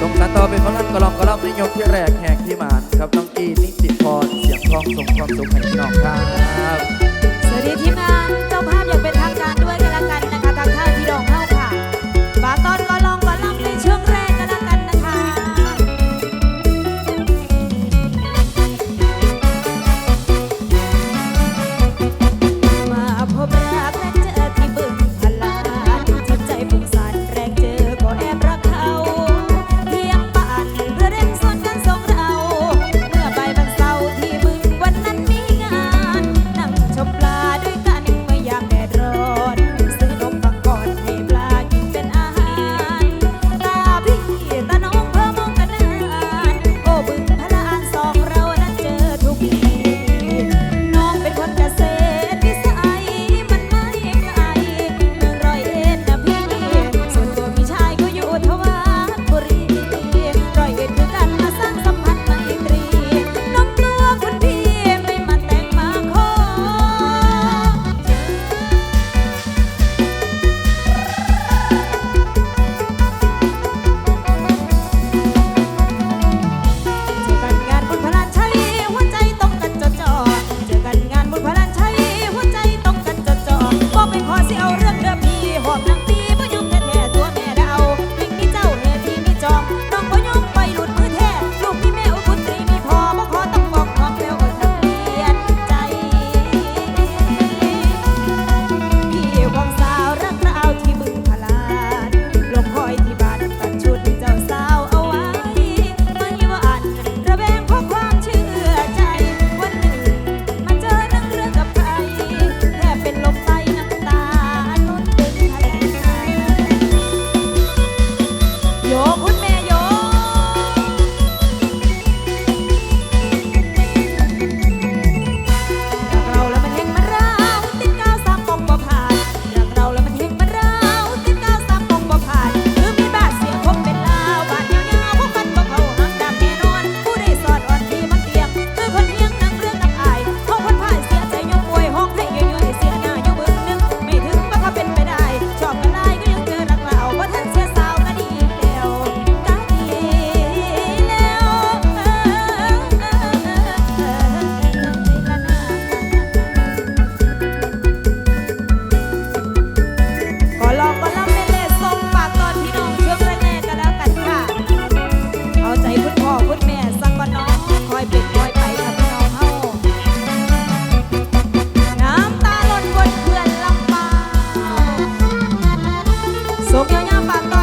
สงสานต่อไป็นพลังกรลองกรลอบในยกที่แรกแหกที่มานครับน้องกีนิติพรเสียงทองส่งความสุขให้งน้องครับ สวัสดีที่มา Sokyo nya patok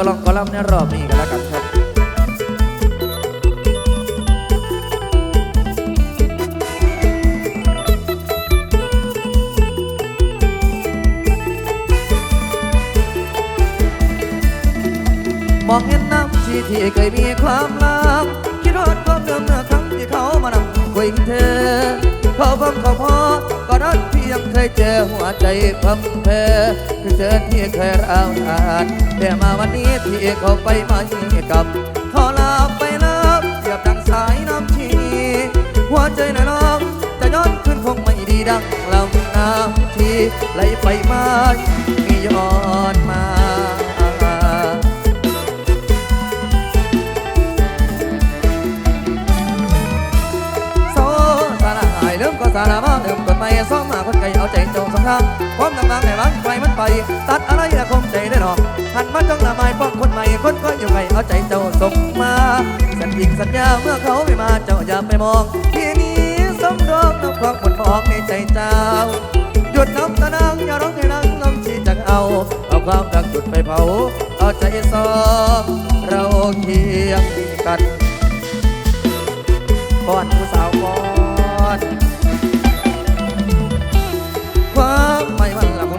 ามผลงกอลองกอลัมในรอบนี้กันแล้วกันครับมองเห็นน้ำชีที่เคยมีความลับคิดทอดความเดิมเมื่อครั้งที่เขามานั่งคุยเธอเขาพร้อมเขาพอ งเคยเจอหัวใจพังเพอคือเจอที่เคยร้าวทานแต่มาวันนี้ที่เขาไปไม่กลับเขาลาไปแล้วเสียบดังสายน้ำชี หัวใจน่ะน้องจะย้อนขึ้นคงไม่ดีดังลำน้ำชีไหลไปมามีย้อนมา ซ้อมมาคนไก่เอาใจจงสงครามความดังงให้มันไฟมันไป ตัดอะไรละคงใจได้หรอกหันมาจ้องละไม้ป้องคนใหม่คนก็อยู่ไงเอาใจเจ้าส่งมาสัญญิงสัญญาเมื่อเขาไม่มาเจ้าอย่าไปมองที่นี้สมรองน้ำความหมดมองในใจเจ้าหยุดน้ำตานังอย่าร้องให้นังน้ำชีจังเอาเอาความรักจุดไปเผาเอาใจซองเราเคียงกันก่อนผู้สาวก่อน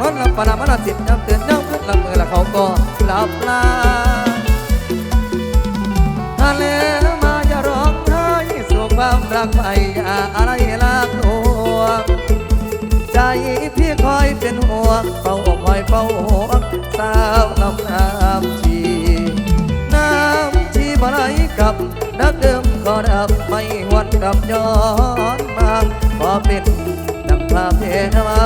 มันลับของนอนหลับปานามันสิทธิ์ย้ำเตือนย้ำขึ้นลับมือละเขาก็หลับลาทะเลมาอย่าร้องไห้สู่ความรักไปอย่าอะไรลากลวงใจพี่คอยเป็นห่วงเฝ้าคอยเฝ้าห่วงสาวลำน้ำชีน้ำชีบ่ไหลกับนักเดิมก็ดับไม่หวนกับย้อนมาพอเป็น ดังภาเทมา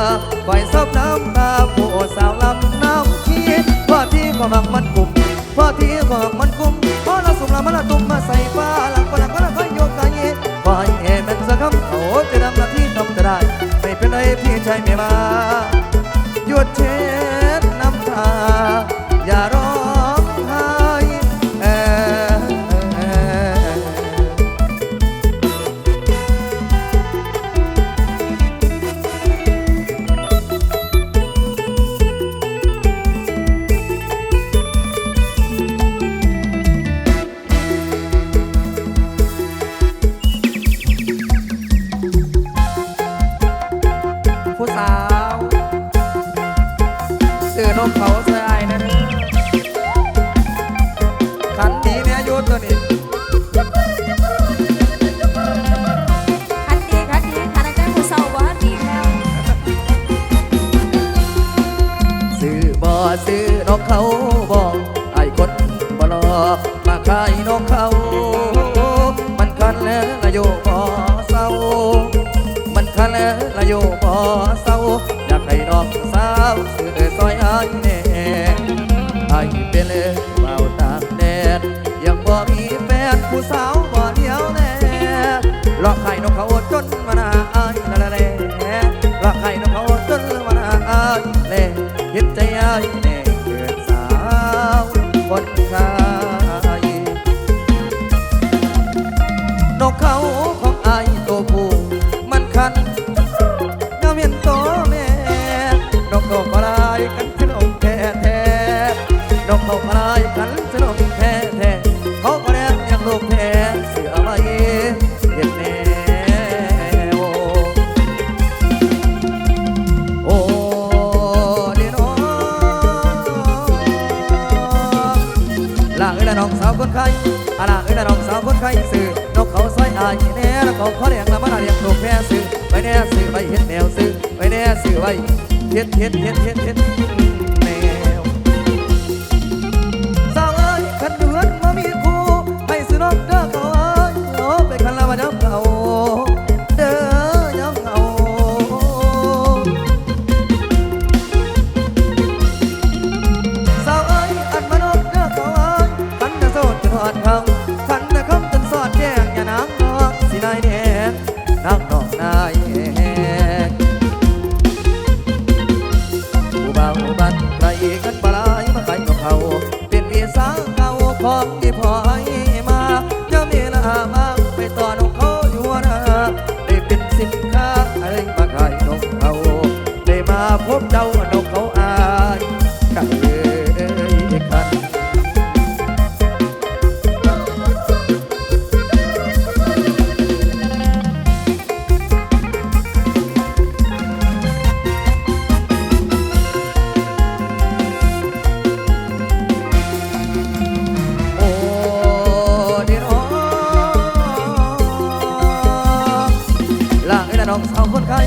คอยซับน้ำตาผู้สาวลำน้ำชีพ่อที่ก็มักมันกุมพ่อที่ก็มักมันกุมพ่อเราสุ่มละมันละตุ่มมาใส่ฟ้าหลังก็หลังก็หลังก็โยกกันเย่พอให้เห็นมันสักคำโอ้จะดำละที่ต้องได้ไม่เป็นไรพี่ชายไม่มาหยุดเช รอมาขายนกเขา มันคันแล้วละโยบ่เศร้า มันคันแล้วละโยบ่เศร้า อยากให้น้องสาวซื้อซอยอ้ายแน่ไอ้เป็นเลยเบาตากแดดยังบ่มีแฟนผู้สาวบ่เดียวแน่หลอกให้นกเขาจน เฮ็ดเฮ็ดเฮ็ดเฮ็ดเฮ็ด ที่พอให้มาเจ้ามีละมากไปต่อนกเขาอยู่นะได้เป็นสินค้าอะไรมาขายนกเขาได้มาพบเจ้า น้องสาวคนไข้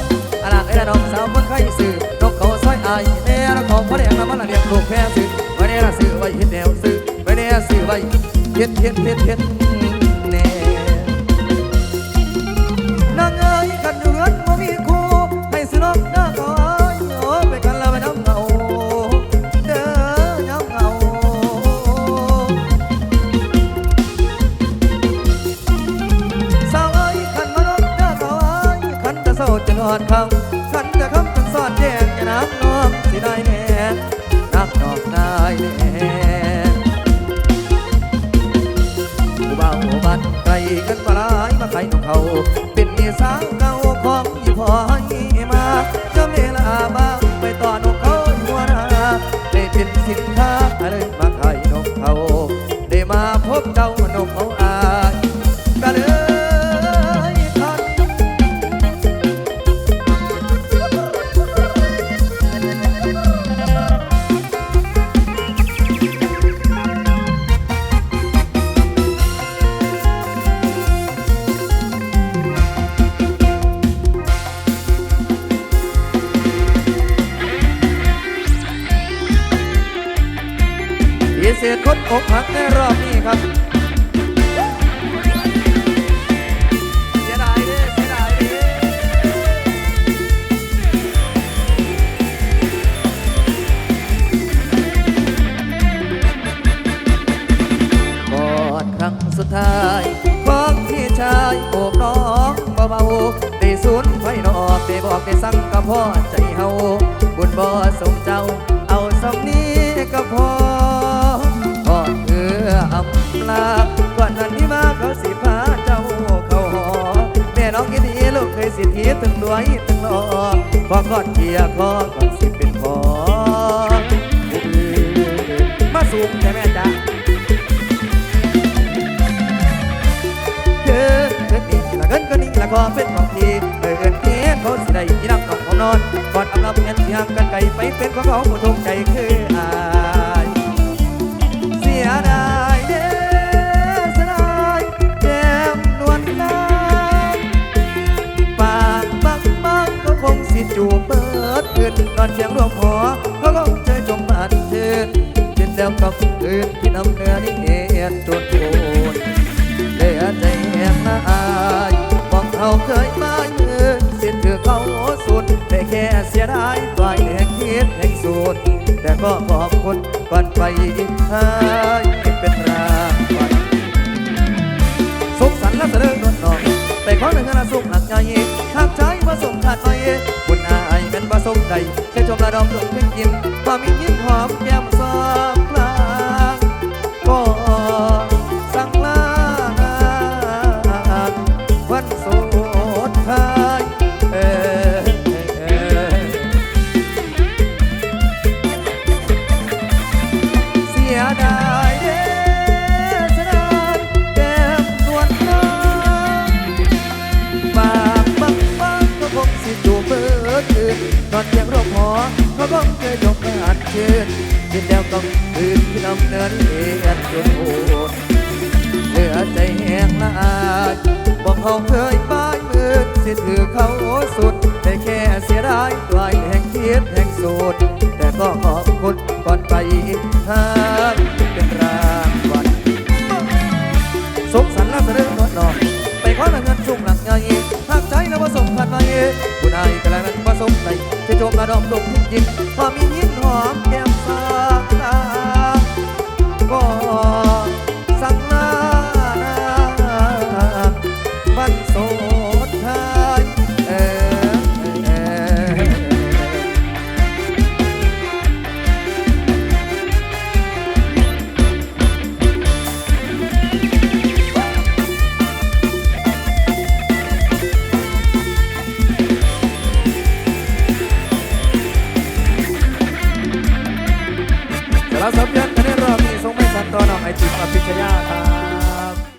อาลากไอ้ละน้องสาวคนไข้สื่อนกเขาซอยอายแม่ละของพ่อแดงละมันละเลี้ยงลูกแพ้สื่อไว้เนี่ยละสื่อไว้เห็ดแนวสื่อไว้เนี่ยสื่อไว้เห็ดเห็ดเห็ดเห็ด เอกหักในรอบนี้ครับกอดครั้งสุดท้ายของพี่ชายโอบน้องเบาๆได้สูญไฟนอกได้บอกได้สั่งกับพ่อใจเฮาบุญบ่สมเจ้า เอาสองนี้ก็พอก่อนเพื่อ ลาก่อนนั้นที่มาเขาสิพาเจ้าเขาหอแม่น้องกินีลูกเคยสิทธิถึงด้วยถึงรอขอกอดเกียร์ขอก่อนสิเป็นพอมาสูงใช่แม่จ๊ะเกินเกินนี่ละเกินก็นี่ละก็เป็นของพี่เกินเทียเขาสิได้ที่นักของของนอนก่อนอำลาเงินที่ห่างกันไกลไปเป็นของเขาผู้ทุกใจคือ ไปขอหนึ่งนาสุขหลักใหญ่หากใจมาสมขาดไปบุญอาไอเป็นมาส่งใจแค่ชมละดอมดวงขึ้นกินความมียิ้มหอมแก้มสองกลางก่อน นอนเพียงรบหอเขาคงเคยยกมาอัดเชิญยินแล้วก็คืนที่น้ำเนินเอียนจนโหดเหลือใจแห้งละอายบอกเขาเคยป้ายมือสิถือเขาสุดแต่แค่เสียดายตัวแห่งคิดแห่งสูดแต่ก็ขอบคุณก่อนไปทางเป็นรางวัลสุขสันต์และเสด็จนวดนองไปขอเงินชุ่มหลักเงย ใจนะผสมพันไปเยผู้ใดก็แล้วนั้นผสมใจจะจมระดมดมทิ้งยินพอมียิ้มหอมแก้